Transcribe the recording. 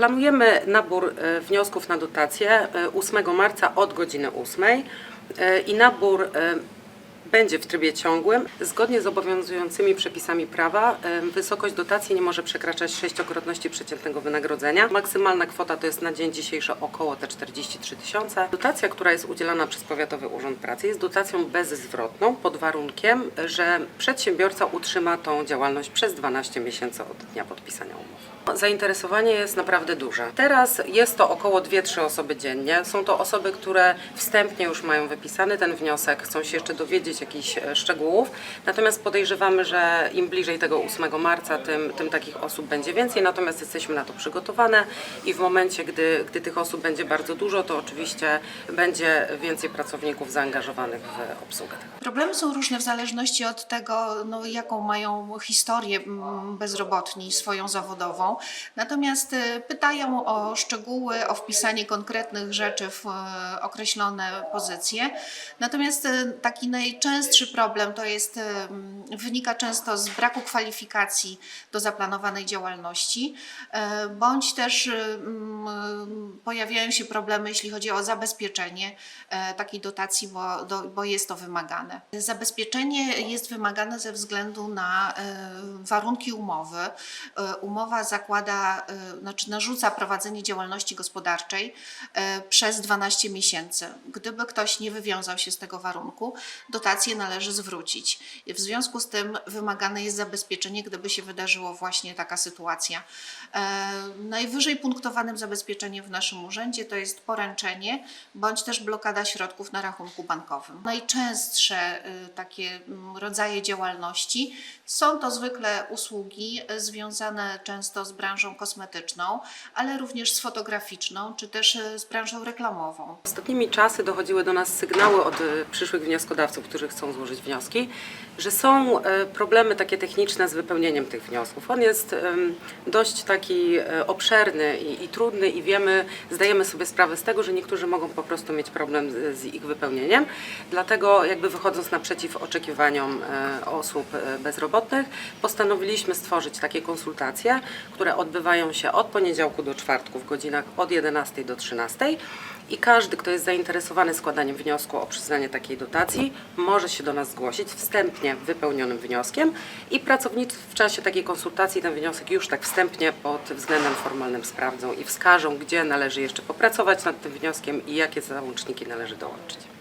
Planujemy nabór e, wniosków na dotację e, 8 marca od godziny 8 e, i nabór e, będzie w trybie ciągłym. Zgodnie z obowiązującymi przepisami prawa wysokość dotacji nie może przekraczać sześciokrotności przeciętnego wynagrodzenia. Maksymalna kwota to jest na dzień dzisiejszy około te 43 tysiące. Dotacja, która jest udzielana przez Powiatowy Urząd Pracy jest dotacją bezzwrotną pod warunkiem, że przedsiębiorca utrzyma tą działalność przez 12 miesięcy od dnia podpisania umowy. Zainteresowanie jest naprawdę duże. Teraz jest to około 2-3 osoby dziennie. Są to osoby, które wstępnie już mają wypisany ten wniosek, chcą się jeszcze dowiedzieć jakichś e, szczegółów. Natomiast podejrzewamy, że im bliżej tego 8 marca, tym, tym takich osób będzie więcej. Natomiast jesteśmy na to przygotowane i w momencie, gdy, gdy tych osób będzie bardzo dużo, to oczywiście będzie więcej pracowników zaangażowanych w obsługę. Problemy są różne w zależności od tego, no, jaką mają historię mm, bezrobotni swoją zawodową. Natomiast y, pytają o szczegóły, o wpisanie konkretnych rzeczy w e, określone pozycje. Natomiast taki najczęstszy problem to jest, wynika często z braku kwalifikacji do zaplanowanej działalności, e, bądź też pojawiają się problemy, jeśli chodzi o zabezpieczenie e, takiej dotacji, bo, do, bo jest to wymagane. Zabezpieczenie jest wymagane ze względu na e, warunki umowy. Umowa zakłada, znaczy narzuca prowadzenie działalności gospodarczej przez 12 miesięcy. Gdyby ktoś nie wywiązał się z tego warunku, dotację należy zwrócić. W związku z tym wymagane jest zabezpieczenie, gdyby się wydarzyło właśnie taka sytuacja. E, Najwyżej punktowanym zabezpieczeniem w naszym urzędzie to jest poręczenie bądź też blokada środków na rachunku bankowym. Najczęstsze y, takie mm, rodzaje działalności są to zwykle usługi y, związane często z branżą kosmetyczną, ale również z fotograficzną czy też y, z branżą reklamową. Ostatnimi czasy dochodziły do nas sygnały od przyszłych wnioskodawców, którzy chcą złożyć wnioski, że są e, problemy takie techniczne z wypełnieniem tych wniosków. On jest dość taki e, obszerny i, i trudny i wiemy, zdajemy sobie sprawę z tego, że niektórzy mogą po prostu mieć problem z, z ich wypełnieniem. Dlatego jakby wychodząc naprzeciw oczekiwaniom e, osób bezrobotnych, postanowiliśmy stworzyć takie konsultacje, które odbywają się od poniedziałku do czwartku w godzinach od 11 do 13 i każdy, kto jest zainteresowany składaniem wniosku o przyznanie takiej dotacji, może się do nas zgłosić wstępnie wypełnionym wnioskiem i pracownicy w czasie takiej konsultacji ten wniosek już tak wstępnie pod względem formalnym sprawdzą i wskażą, gdzie należy jeszcze popracować nad tym wnioskiem i jakie załączniki należy dołączyć.